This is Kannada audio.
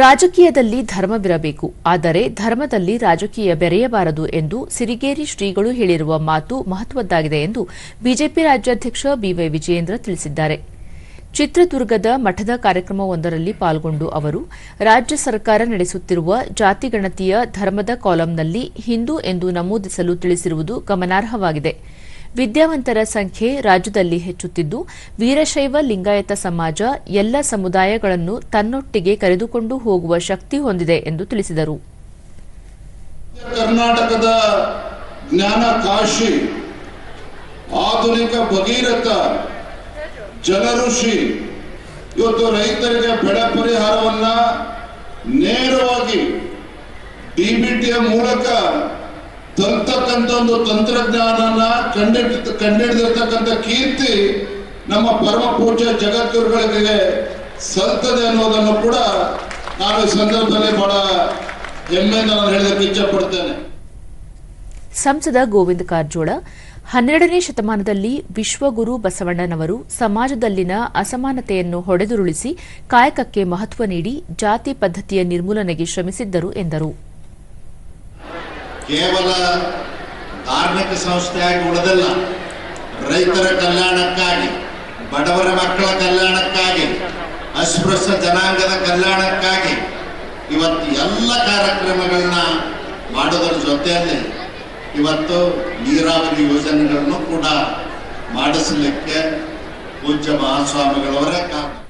ರಾಜಕೀಯದಲ್ಲಿ ಧರ್ಮವಿರಬೇಕು. ಆದರೆ ಧರ್ಮದಲ್ಲಿ ರಾಜಕೀಯ ಬೆರೆಯಬಾರದು ಎಂದು ಸಿರಿಗೇರಿ ಶ್ರೀಗಳು ಹೇಳಿರುವ ಮಾತು ಮಹತ್ವದ್ದಾಗಿದೆ ಎಂದು ಬಿಜೆಪಿ ರಾಜ್ಯಾಧ್ಯಕ್ಷ ಬಿವೈ ವಿಜಯೇಂದ್ರ ತಿಳಿಸಿದ್ದಾರೆ. ಚಿತ್ರದುರ್ಗದ ಮಠದ ಕಾರ್ಯಕ್ರಮವೊಂದರಲ್ಲಿ ಪಾಲ್ಗೊಂಡು ಅವರು, ರಾಜ್ಯ ಸರ್ಕಾರ ನಡೆಸುತ್ತಿರುವ ಜಾತಿಗಣತಿಯ ಧರ್ಮದ ಕಾಲಂನಲ್ಲಿ ಹಿಂದೂ ಎಂದು ನಮೂದಿಸಲು ತಿಳಿಸಿರುವುದು ಗಮನಾರ್ಹವಾಗಿದೆ. ವಿದ್ಯಾವಂತರ ಸಂಖ್ಯೆ ರಾಜ್ಯದಲ್ಲಿ ಹೆಚ್ಚುತ್ತಿದ್ದು, ವೀರಶೈವ ಲಿಂಗಾಯತ ಸಮಾಜ ಎಲ್ಲ ಸಮುದಾಯಗಳನ್ನು ತನ್ನೊಟ್ಟಿಗೆ ಕರೆದುಕೊಂಡು ಹೋಗುವ ಶಕ್ತಿ ಹೊಂದಿದೆ ಎಂದು ತಿಳಿಸಿದರು. ಕರ್ನಾಟಕದ ಜ್ಞಾನ ಕಾಶಿ, ಆಧುನಿಕ ಭಗೀರಥ, ಜನಋಷಿ, ಇವತ್ತು ರೈತರಿಗೆ ಬೆಳೆ ಪರಿಹಾರವನ್ನ ನೇರವಾಗಿ ಡಿಬಿಟಿಯ ಮೂಲಕ ತರ್ತಕ್ಕಂಥ ಒಂದು ತಂತ್ರಜ್ಞಾನನ ಕಂಡಿಡ್ ಕಂಡಿಡಿದಿರ್ತಕ್ಕಂಥ ಕೀರ್ತಿ ನಮ್ಮ ಪರಮ ಪೂಜ್ಯ ಜಗದ್ಗುರುಗಳಿಗೆ ಸಲ್ತದೆ ಅನ್ನೋದನ್ನು ಕೂಡ ನಾನು ಈ ಸಂದರ್ಭದಲ್ಲಿ ಬಹಳ ಹೆಮ್ಮೆಯಿಂದ ನಾನು ಹೇಳೋದಕ್ಕೆ ಇಚ್ಛಪಡ್ತೇನೆ. ಸಂಸದ ಗೋವಿಂದ ಕಾರಜೋಳ, ಹನ್ನೆರಡನೇ ಶತಮಾನದಲ್ಲಿ ವಿಶ್ವಗುರು ಬಸವಣ್ಣನವರು ಸಮಾಜದಲ್ಲಿನ ಅಸಮಾನತೆಯನ್ನು ಹೊಡೆದುರುಳಿಸಿ ಕಾಯಕಕ್ಕೆ ಮಹತ್ವ ನೀಡಿ ಜಾತಿ ಪದ್ಧತಿಯ ನಿರ್ಮೂಲನೆಗೆ ಶ್ರಮಿಸಿದ್ದರು ಎಂದರು. ಕೇವಲ ಧಾರ್ಮಿಕ ಸಂಸ್ಥೆಯಾಗಿ ಉಳಿದಿಲ್ಲ, ರೈತರ ಕಲ್ಯಾಣಕ್ಕಾಗಿ, ಬಡವರ ಮಕ್ಕಳ ಕಲ್ಯಾಣಕ್ಕಾಗಿ, ಅಸ್ಪೃಶ್ಯ ಜನಾಂಗದ ಕಲ್ಯಾಣಕ್ಕಾಗಿ ಇವತ್ತು ಎಲ್ಲ ಕಾರ್ಯಕ್ರಮಗಳನ್ನ ಮಾಡೋದ್ರ ಜೊತೆಯಲ್ಲಿ ಇವತ್ತು ನೀರಾವರಿ ಯೋಜನೆಗಳನ್ನು ಕೂಡ ಮಾಡಿಸಲಿಕ್ಕೆ ಪೂಜ್ಯ ಮಹಾಸ್ವಾಮಿಗಳವರೇ ಕಾರಣ.